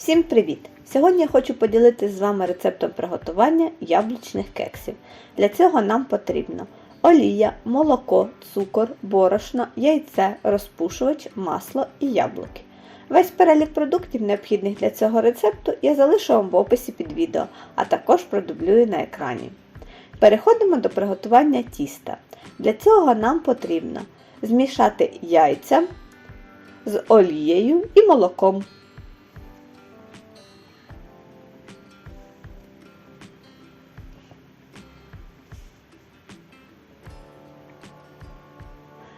Всім привіт! Сьогодні я хочу поділитися з вами рецептом приготування яблучних кексів. Для цього нам потрібно олія, молоко, цукор, борошно, яйце, розпушувач, масло і яблуки. Весь перелік продуктів, необхідних для цього рецепту, я залишу вам в описі під відео, а також продублюю на екрані. Переходимо до приготування тіста. Для цього нам потрібно змішати яйця з олією і молоком.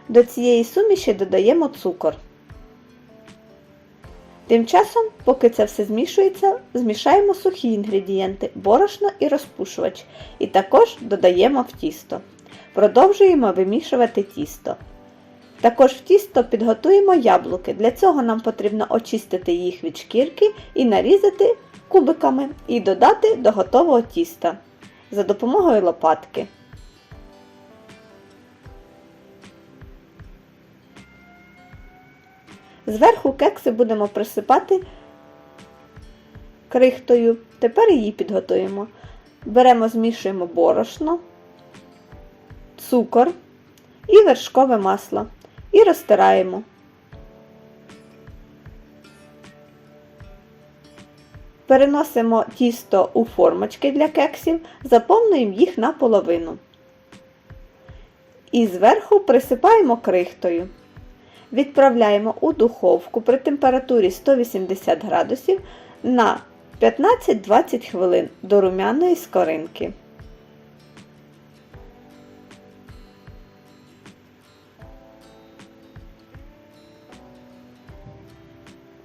До цієї суміші додаємо цукор. Тим часом, поки це все змішується, змішаємо сухі інгредієнти, борошно і розпушувач, і також додаємо в тісто. Продовжуємо вимішувати тісто. Також в тісто підготуємо яблуки. Для цього нам потрібно очистити їх від шкірки і нарізати кубиками і додати до готового тіста за допомогою лопатки. Зверху кекси будемо присипати крихтою. Тепер її підготуємо. Беремо, змішуємо борошно, цукор і вершкове масло і розтираємо. Переносимо тісто у формочки для кексів, заповнюємо їх наполовину. І зверху присипаємо крихтою. Відправляємо у духовку при температурі 180 градусів на 15-20 хвилин до румяної скоринки.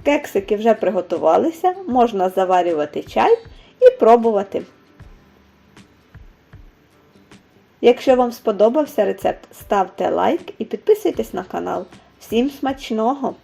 Кексики вже приготувалися, можна заварювати чай і пробувати. Якщо вам сподобався рецепт, ставте лайк і підписуйтесь на канал. Всім смачного!